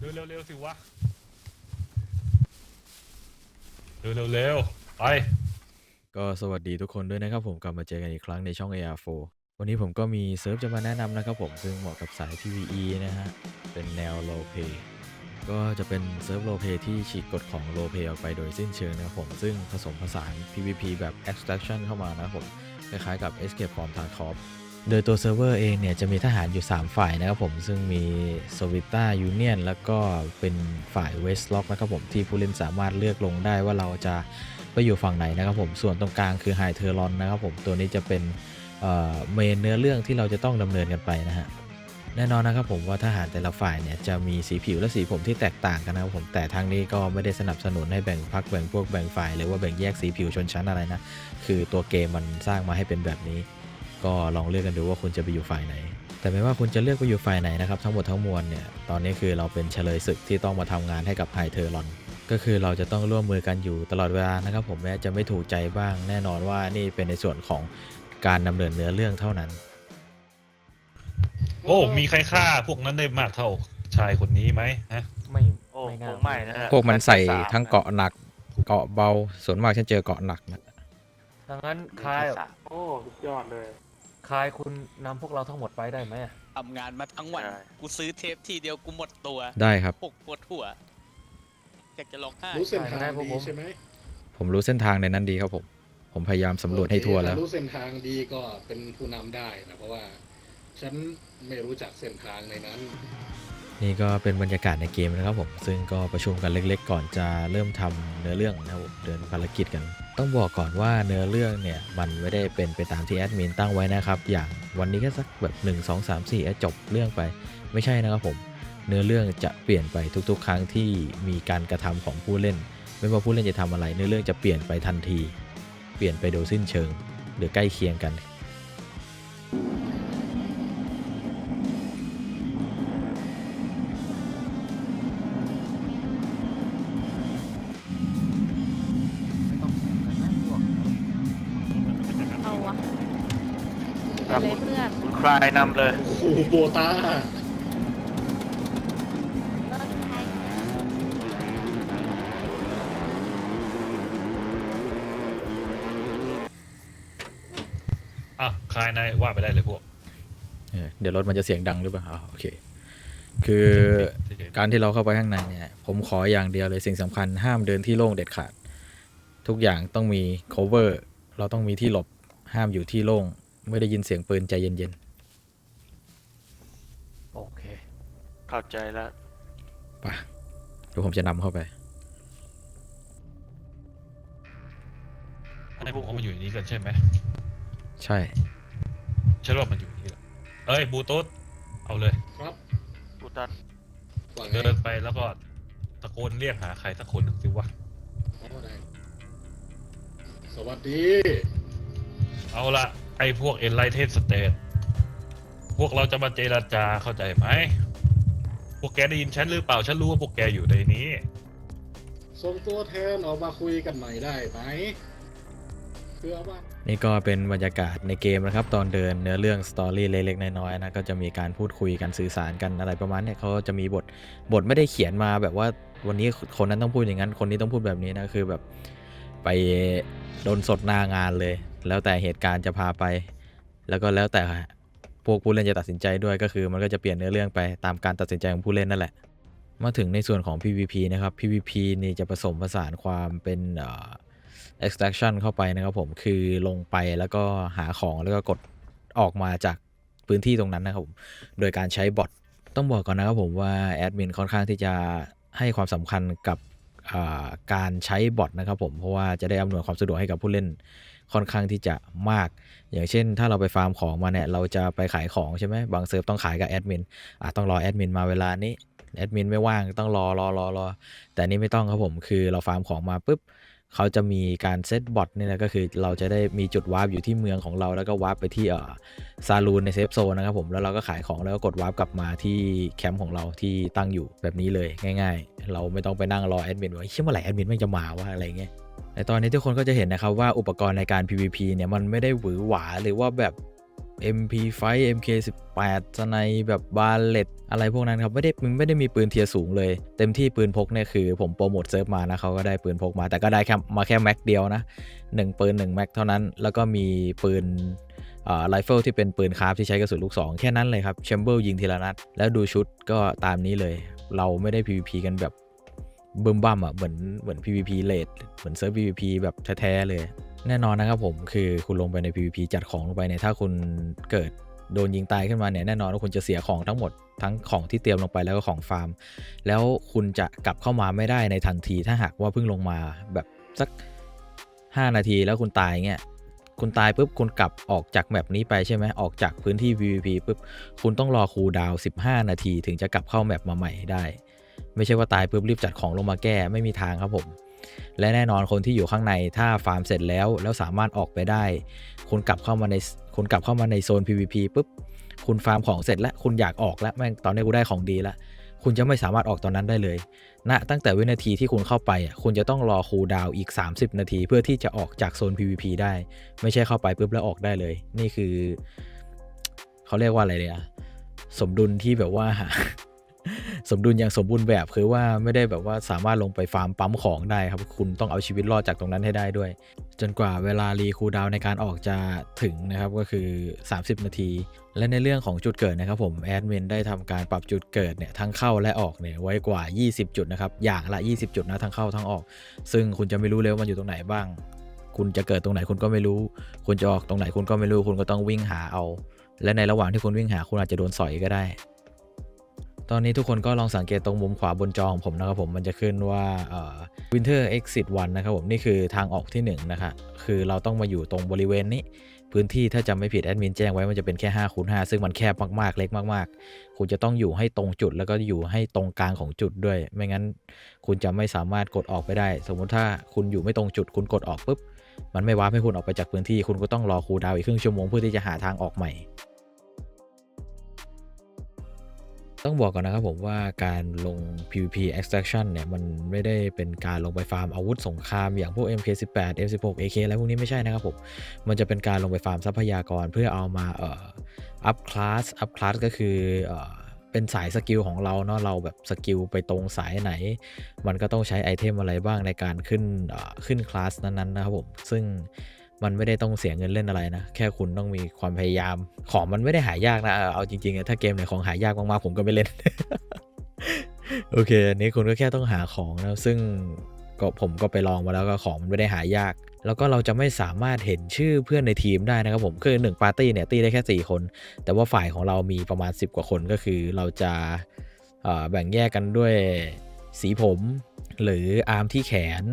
เร็วเร็วเร็วสิวะ เร็วเร็วเร็วไป ก็สวัสดีทุกคนด้วยนะครับผมกลับมาเจอกันอีกครั้งในช่อง AR4 วันนี้ผมก็มีเซิร์ฟจะมาแนะนำนะครับผมซึ่งเหมาะกับสาย PVE นะฮะ เป็นแนว low pay ก็จะเป็นเซิร์ฟ low pay ที่ฉีกกฎของ low pay ออกไปโดยสิ้นเชิงนะครับผม ซึ่งผสมผสาน PVP แบบ extraction เข้ามานะครับผม คล้ายๆกับ Escape from Tarkov โดยตัวเซิร์ฟเวอร์เองเนี่ยจะมีทหารอยู่ 3 ฝ่ายนะครับผม ซึ่งมี s o v i t a Union แล้วก็เป็นฝ่าย Westlock นะครับผม ที่ผู้เล่นสามารถเลือกลงได้ว่าเราจะไปอยู่ฝั่งไหนนะครับผม ส่วนตรงกลางคือ High t e r r o n นะครับผม ตัวนี้จะเป็นเมนเนื้อเรื่องที่เราจะต้องดำเนินกันไปนะฮะแน่นอนนะครับผมว่าทหารแต่ละฝ่ายเนี่ยจะมีสีผิวและสีผมที่แตกต่างกันนะครับผมแต่ทางนี้ก็ไม่ได้สนับสนุนให้แบ่งพักแบ่งพวกแบ่งฝ่ายหรือว่าแบ่งแยกสีผิวชนชั้นอะไรนะคือตัวเกมมันสร้างมาให้เป็นแบบนี้ ก็ลองเลือกกันดูว่าคุณจะไปอยู่ฝ่ายไหน แต่ไม่ว่าคุณจะเลือกไปอยู่ฝ่ายไหนนะครับทั้งหมดทั้งมวลเนี่ยตอนนี้คือเราเป็นเฉลยศึกที่ต้องมาทำงานให้กับไฮเทอร์ลอนก็คือเราจะต้องร่วมมือกันอยู่ตลอดเวลานะครับ ผมแม้จะไม่ถูกใจบ้าง แน่นอนว่านี่เป็นในส่วนของการดำเนินเนื้อเรื่องเท่านั้น โอ้ มีใครฆ่าพวกนั้นได้มากเท่าชายคนนี้ไหมฮะไม่โอ้ไม่คน่างไม่นะฮะพวกมันใส่แค่สามทั้งเกาะหนักเกาะเบาส่วนมากฉันเจอเกาะหนักนะดังนั้นมีคายแค่สามโอ้สุดยอดเลย คายคุณนำพวกเราทั้งหมดไปได้ไหมอะทำงานมาทั้งวันใช่กูซื้อเทปทีเดียวกูหมดตัวได้ครับ ปกปวดหัวอยากจะร้องไห้รู้เส้นทางดีใช่ไหมผมรู้เส้นทางในนั้นดีครับผม ผมพยายามสำรวจให้ทั่วแล้ว ถ้ารู้เส้นทางดีก็เป็นผู้นำได้นะเพราะว่า ฉันไม่รู้จักเส้นทางในนั้น นี่ก็เป็นบรรยากาศในเกมนะครับผม ซึ่งก็ประชุมกันเล็กๆ ก่อนจะเริ่มทำเนื้อเรื่องนะครับเดินภารกิจกัน ต้องบอกก่อนว่าเนื้อเรื่องเนี่ยมันไม่ได้เป็นไปตามที่แอดมินตั้งไว้นะครับ อย่างวันนี้ก็สักแบบ 1 2 3 4แอดจบเรื่องไป ไม่ใช่นะครับผม เนื้อเรื่องจะเปลี่ยนไปทุกๆ ครั้งที่มีการกระทำของผู้เล่น ไม่ว่าผู้เล่นจะทำอะไร เนื้อเรื่องจะเปลี่ยนไปทันที เปลี่ยนไปโดยสิ้นเชิง หรือใกล้เคียงกัน ครับเลยเพื่อนคุณคลายนำเลย โอ้โหโบตารถไทยอะคายนายว่าไปได้เลยพวกเออเดี๋ยวรถมันจะเสียงดังหรือเปล่าอ่าโอเค คือการที่เราเข้าไปข้างในเนี่ย ผมขออย่างเดียวเลยสิ่งสำคัญห้ามเดินที่โล่งเด็ดขาด ทุกอย่างต้องมี cover เราต้องมีที่หลบห้ามอยู่ที่โล่ง ไม่ได้ยินเสียงปืนใจเย็นโอเค เข้าใจแล้ว ๆไปะเดี๋ยวผมจะนำเข้าไปให้พวกเขามาอยู่ในนี้กันใช่ไหมใช่ ฉันว่ามันอยู่นี่แหละเอ้ยบูตุสเอาเลย ครับกูตันว่าไงเดินไปแล้วก็ตะโกนเรียกหาใครสักคนหนึ่งสิวะเอาได้สวัสดี เอาละ ไอ้พวกเอ็นไลเทนสเตทพวกเราจะมาเจรจาเข้าใจไหม พวกแกได้ยินฉันหรือเปล่า ฉันรู้ว่าพวกแกอยู่ในนี้ ส่งตัวแทนออกมาคุยกันหน่อยได้ไหมเพื่อว่า นี่ก็เป็นบรรยากาศในเกมนะครับ ตอนเดินเนื้อเรื่องสตอรี่เล็กๆน้อยๆนะก็จะมีการพูดคุยกันสื่อสารกันอะไรประมาณเนี้ยเขาจะมีบทบทไม่ได้เขียนมาแบบว่าวันนี้คนนั้นต้องพูดอย่างนั้น คนนี้ต้องพูดแบบนี้นะคือแบบไปโดนสดหน้างานเลย แล้วแต่เหตุการณ์จะพาไป แล้วก็แล้วแต่พวกผู้เล่นจะตัดสินใจด้วยก็คือ มันก็จะเปลี่ยนเนื้อเรื่องไปตามการตัดสินใจของผู้เล่นนั่นแหละ มาถึงในส่วนของ PVP นะครับ PVP นี่จะผสมผสานความเป็นเอ่อ extraction เข้าไปนะครับผมคือลงไปแล้วก็หาของแล้วก็กดออกมาจากพื้นที่ตรงนั้นนะครับผมโดยการใช้บอทต้องบอกก่อนนะครับผมว่าแอดมินค่อนข้างที่จะให้ความสำคัญกับการใช้บอทนะครับผมเพราะว่าจะได้อำนวยความสะดวกให้กับผู้เล่น ค่อนข้างที่จะมาก อย่างเช่น ถ้าเราไปฟาร์มของมาเนี่ยเราจะไปขายของใช่ไหมบางเซิร์ฟต้องขายกับแอดมินอะต้องรอแอดมินมาเวลานี้แอดมินไม่ว่างต้องรอรอรอรอแต่นี่ไม่ต้องครับผมคือเราฟาร์มของมาปุ๊บเขาจะมีการเซตบอทนี่นะก็คือเราจะได้มีจุดวาร์ปอยู่ที่เมืองของเราแล้วก็วาร์ปไปที่เอ่อซาลูนในเซฟโซนนะครับผมแล้วเราก็ขายของแล้วก็กดวาร์ปกลับมาที่แคมป์ของเราที่ตั้งอยู่แบบนี้เลยง่าย ๆ เราไม่ต้องไปนั่งรอแอดมินว่าเชื่อเมื่อไหร่แอดมินไม่จะมาว่าอะไรเงี้ย ในตอนนี้ทุกคนก็จะเห็นนะครับว่าอุปกรณ์ในการ PVP เนี่ยมันไม่ได้หวือหวาหรือว่าแบบ MP5 MK18 สไนแบบบาเลตอะไรพวกนั้นครับ ไม่ได้ไม่ได้มีปืนเทียร์สูงเลย เต็มที่ปืนพกเนี่ยคือผมโปรโมทเซิร์ฟมานะเขาก็ได้ปืนพกมาแต่ก็ได้แค่มาแค่แม็กเดียวนะหนึ่งปืน 1 แม็กเท่านั้น แล้วก็มีปืนไรเฟิลที่เป็นปืนคราฟที่ใช้กระสุนลูกซองแค่นั้นเลยครับแชมเบอร์ยิงทีละนัด แล้วดูชุดก็ตามนี้เลย เราไม่ได้ PVP กันแบบ บึมบัมอะเหมือนเหมือน PVP เลดเหมือนเซิร์ฟ PVP แบบแท้ๆเลย แน่นอนนะครับผมคือคุณลงไปใน PVP จัดของลงไปเนี่ยถ้าคุณเกิดโดนยิงตายขึ้นมาเนี่ยแน่นอนว่าคุณจะเสียของทั้งหมดทั้งของที่เตรียมลงไปแล้วก็ของฟาร์ม แล้วคุณจะกลับเข้ามาไม่ได้ในทันทีถ้าหากว่าเพิ่งลงมาแบบสัก 5 นาทีแล้วคุณตายเงี้ยคุณตายปุ๊บคุณกลับออกจากแมปนี้ไปใช่ไหมออกจากพื้นที่ PVP ปุ๊บคุณต้องรอคูลดาวน์15 นาทีถึงจะกลับเข้าแมปมาใหม่ได้ ไม่ใช่ว่าตายปุ๊บรีบจัดของลงมาแก้ไม่มีทางครับผม และแน่นอนคนที่อยู่ข้างในถ้าฟาร์มเสร็จแล้ว แล้วสามารถออกไปได้ คุณกลับเข้ามาในคุณกลับเข้ามาในโซน PVP ปุ๊บคุณฟาร์มของเสร็จแล้วคุณอยากออกแล้วแม่งตอนนี้กูได้ของดีแล้วคุณจะไม่สามารถออกตอนนั้นได้เลยณตั้งแต่วินาทีที่คุณเข้าไปอะคุณจะต้องรอคูลดาวอีก 30 นาที เพื่อที่จะออกจากโซน PVP ได้ ไม่ใช่เข้าไปปุ๊บแล้วออกได้เลย นี่คือ เขาเรียกว่าอะไรเนี่ยสมดุลที่แบบว่า สมดุลอย่างสมบูรณ์แบบคือว่าไม่ได้แบบว่าสามารถลงไปฟาร์มปั๊มของได้ครับ คุณต้องเอาชีวิตรอดจากตรงนั้นให้ได้ด้วย จนกว่าเวลารีคูดาวในการออกจะถึงนะครับก็คือ 30 นาที และในเรื่องของจุดเกิดนะครับผมแอดมินได้ทำการปรับจุดเกิดเนี่ยทั้งเข้าและออกเนี่ยไว้กว่า 20 จุดนะครับอย่างละ 20 จุดนะทั้งเข้าทั้งออก ซึ่งคุณจะไม่รู้เลยว่ามันอยู่ตรงไหนบ้าง คุณจะเกิดตรงไหนคุณก็ไม่รู้ คุณจะออกตรงไหนคุณก็ไม่รู้ คุณก็ต้องวิ่งหาเอา และในระหว่างที่คุณวิ่งหาคุณอาจจะโดนสอยก็ได้ ตอนนี้ทุกคนก็ลองสังเกตตรงมุมขวาบนจอของผมนะครับผมมันจะขึ้นว่าเอ่อ Winter Exit 1 นะครับผมนี่คือทางออกที่1นะคะคือเราต้องมาอยู่ตรงบริเวณนี้ พื้นที่ถ้าจำไม่ผิดแอดมินแจ้งไว้มันจะเป็นแค่5คูณ5ซึ่งมันแคบมากๆ เล็กมากๆ คุณจะต้องอยู่ให้ตรงจุดแล้วก็อยู่ให้ตรงกลางของจุดด้วย ไม่งั้นคุณจะไม่สามารถกดออกไปได้ สมมุติถ้าคุณอยู่ไม่ตรงจุดคุณกดออกปุ๊บมันไม่วาให้คุณออกไปจากพื้นที่ คุณก็ต้องรอคูลดาวน์อีกครึ่งชั่วโมงเพื่อที่จะหาทางออกใหม่ ต้องบอกก่อนนะครับผมว่าการลง PVP extraction เนี่ย มันไม่ได้เป็นการลงไปฟาร์มอาวุธสงครามอย่างพวก MK18 M16 AK อะไรพวกนี้ไม่ใช่นะครับผม มันจะเป็นการลงไปฟาร์มทรัพยากรเพื่อเอามาเอ่ออัพคลาสอัพคลาสก็คือเอ่อเป็นสายสกิลของเราเนาะเราแบบสกิลไปตรงสายไหน มันก็ต้องใช้ไอเทมอะไรบ้างในการขึ้นเอ่อขึ้นคลาสนั้นๆนะครับผมซึ่ง มันไม่ได้ต้องเสียเงินเล่นอะไรนะ แค่คุณต้องมีความพยายาม ของมันไม่ได้หายากนะเอาจริงๆอะถ้าเกมไหนของหายากมากๆผมก็ไม่เล่น โอเคอันนี้คุณก็แค่ต้องหาของนะ ซึ่งก็ผมก็ไปลองมาแล้วก็ของมันไม่ได้หายาก แล้วก็เราจะไม่สามารถเห็นชื่อเพื่อนในทีมได้นะครับผมคือ1ปาร์ตี้เนี่ยตีได้แค่ 4 คน แต่ว่าฝ่ายของเรามีประมาณ 10 กว่าคนก็คือเราจะแบ่งแยกกันด้วยสีผม หรืออาร์มที่แขน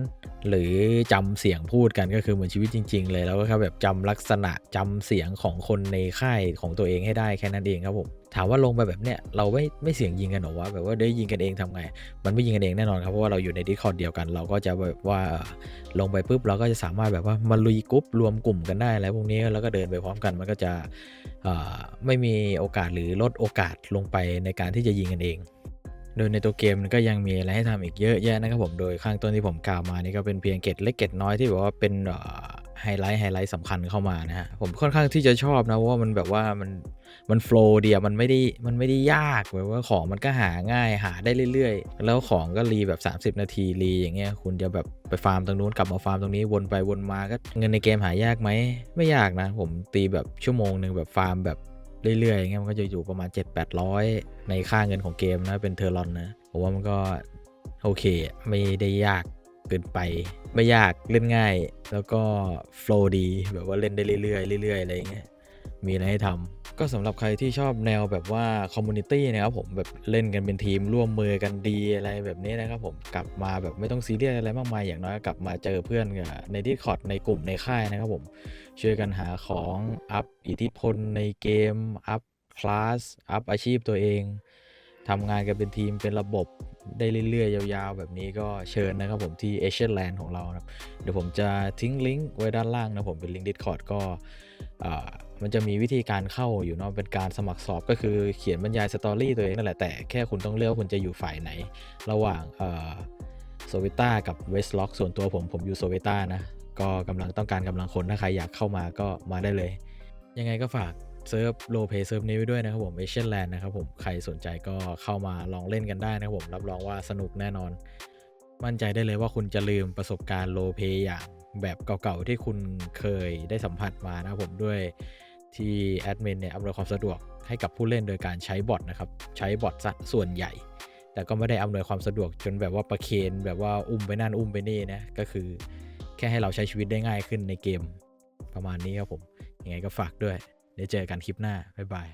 หรือจำเสียงพูดกันก็คือเหมือนชีวิตจริง ๆ เลยแล้วก็แค่แบบจำลักษณะจำเสียงของคนในค่ายของตัวเองให้ได้แค่นั้นเองครับผมถามว่าลงไปแบบเนี้ยเราไม่ไม่เสียงยิงกันหรอวะแบบว่าได้ยิงกันเองทำไง มันไม่ยิงกันเองแน่นอนครับเพราะว่าเราอยู่ในดิสคอร์ดเดียวกัน เราก็จะแบบว่าลงไปปุ๊บเราก็จะสามารถแบบว่ามาลุยกรุ๊ปรวมกลุ่มกันได้อะไรพวกนี้แล้วก็เดินไปพร้อมกันมันก็จะไม่มีโอกาสหรือลดโอกาสลงไปในการที่จะยิงกันเอง โดยในตัวเกมก็ยังมีอะไรให้ทำอีกเยอะแยะนะครับผมโดยข้างต้นที่ผมกล่าวมานี่ก็เป็นเพียงเกร็ดเล็กเกร็ดน้อยที่แบบว่าเป็นไฮไลท์ไฮไลท์สำคัญเข้ามานะฮะผมค่อนข้างที่จะชอบนะเพราะว่ามันแบบว่ามันมันโฟล์เดียมันไม่ได้มันไม่ได้ยากแบบว่าของมันก็หาง่ายหาได้เรื่อยๆ แล้วของก็รีแบบ 30 นาทีรีอย่างเงี้ยคุณจะแบบไปฟาร์มตรงนู้นกลับมาฟาร์มตรงนี้วนไปวนมาก็เงินในเกมหายากไหมไม่ยากนะ ผมตีแบบชั่วโมงหนึ่งแบบฟาร์มแบบ เรื่อยๆอย่างเงี้ยมันก็จะอยู่ประมาณ 7-800 ในค่าเงินของเกมนะเป็นเทอร์ลอนนะผมว่ามันก็โอเค ไม่ได้ยากเกินไป ไม่ยากเล่นง่าย แล้วก็โฟล์ดีแบบว่าเล่นได้เรื่อยๆเรื่อยๆอะไรอย่างเงี้ย มีอะไรให้ทำก็สำหรับใครที่ชอบแนวแบบว่าคอมมูนิตี้นะครับผมแบบเล่นกันเป็นทีมร่วมมือกันดีอะไรแบบนี้นะครับผมกลับมาแบบไม่ต้องซีเรียสอะไรมากมายอย่างน้อยกลับมาเจอเพื่อนกันในที่คอร์ดในกลุ่มในค่ายนะครับผมช่วยกันหาของอัพอิทธิพลในเกมอัพคลาสอัพอาชีพตัวเองทำงานกันเป็นทีมเป็นระบบได้เรื่อยๆ ยาวๆ แบบนี้ก็เชิญนะครับผมที่ Asian Land ของเราครับ เดี๋ยวผมจะทิ้งลิงก์ไว้ด้านล่างนะผมเป็นลิงก์ Discord ก็ มันจะมีวิธีการเข้าอยู่เนาะเป็นการสมัครสอบก็คือเขียนบรรยายสตอรี่ตัวเองนั่นแหละแต่แค่คุณต้องเลือกคุณจะอยู่ฝ่ายไหน ระหว่างโซเวต้ากับเวสล็อกส่วนตัวผมผมอยู่โซเวต้านะก็กำลังต้องการกำลังคนถ้าใครอยากเข้ามาก็มาได้เลย ยังไงก็ฝากเซิร์ฟโลเพเซิร์ฟนี้ไว้ด้วยนะครับผมเอเชียนแลนด์นะครับผมใครสนใจก็เข้ามาลองเล่นกันได้นะครับผมรับรองว่าสนุกแน่นอน มั่นใจได้เลยว่าคุณจะลืมประสบการณ์โลเพอย่างแบบเก่าๆที่คุณเคยได้สัมผัสมานะผมด้วยที่แอดมินเนี่ยอำนวยความสะดวกให้กับผู้เล่นโดยการใช้บอทนะครับ ใช้บอทซะส่วนใหญ่ แต่ก็ไม่ได้อำนวยความสะดวกจนแบบว่าประเคนแบบว่าอุ้มไปนั่นอุ้มไปนี่นะก็คือแค่ให้เราใช้ชีวิตได้ง่ายขึ้นในเกมประมาณนี้ครับผมยังไงก็ฝากด้วยเดี๋ยวเจอกันคลิปหน้าบ๊ายบาย